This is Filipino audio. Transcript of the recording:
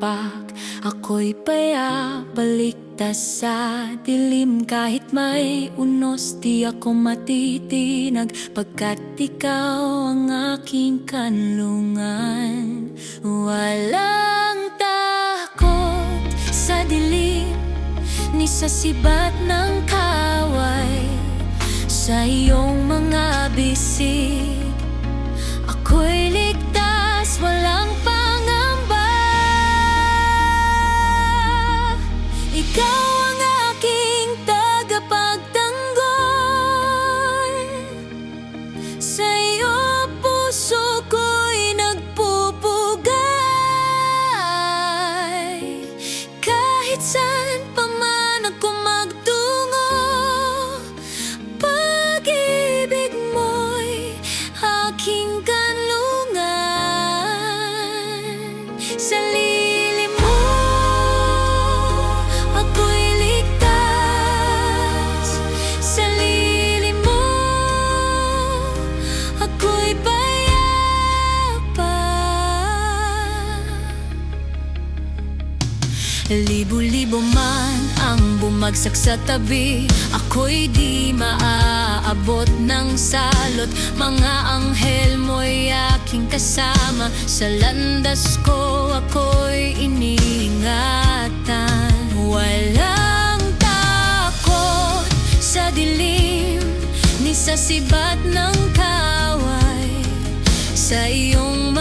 palakpak Ako'y payabaliktas sa dilim. Kahit may unos di ako matitinag. Pagkat ikaw ang aking kanlungan. Walang takot sa dilim Ni sa sibat ng kaway. Sa iyong mga bisig Ikaw ang aking tagapagtanggol. Sa iyo puso ko'y nagpupugay. Kahit saan pa man ako magtungo Pag-ibig mo'y aking kanlungan Libo-libo man ang bumagsak sa tabi. Ako'y di maaabot ng salot. Mga anghel mo'y aking kasama. Sa landas ko ako'y iniingatan. Walang takot sa dilim Ni sa sibat ng kaway. Sa iyong